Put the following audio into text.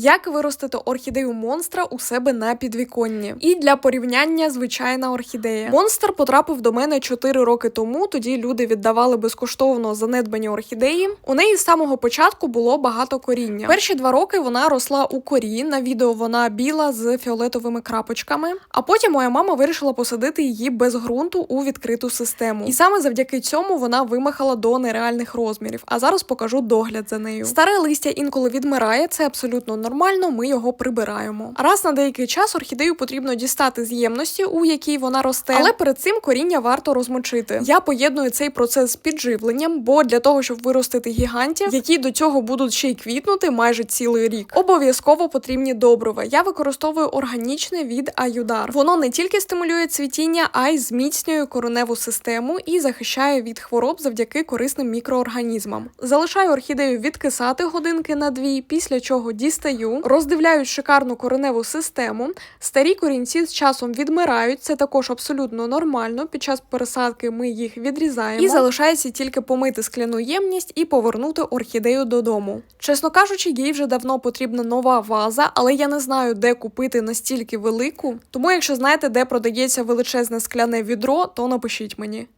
Як виростити орхідею монстра у себе на підвіконні? І для порівняння звичайна орхідея. Монстр потрапив до мене 4 роки тому. Тоді люди віддавали безкоштовно занедбані орхідеї. У неї з самого початку було багато коріння. Перші два роки вона росла у корі. На відео вона біла з фіолетовими крапочками. А потім моя мама вирішила посадити її без ґрунту у відкриту систему. І саме завдяки цьому вона вимахала до нереальних розмірів. А зараз покажу догляд за нею. Старе листя інколи відмирає, це абсолютно нормально. Ми його прибираємо. Раз на деякий час орхідею потрібно дістати з ємності, у якій вона росте, але перед цим коріння варто розмочити. Я поєдную цей процес з підживленням, бо для того, щоб виростити гігантів, які до цього будуть ще й квітнути майже цілий рік. Обов'язково потрібні добрива. Я використовую органічне від Аюдар. Воно не тільки стимулює цвітіння, а й зміцнює кореневу систему і захищає від хвороб завдяки корисним мікроорганізмам. Залишаю орхідею відкисати годинки на дві, після чого дістаю, роздивляю шикарну кореневу систему. Старі корінці з часом відмирають. Це також абсолютно нормально. Під час пересадки ми їх відрізаємо. І залишається тільки помити скляну ємність і повернути орхідею додому. Чесно кажучи, їй вже давно потрібна нова ваза, але я не знаю, де купити настільки велику. Тому, якщо знаєте, де продається величезне скляне відро, то напишіть мені.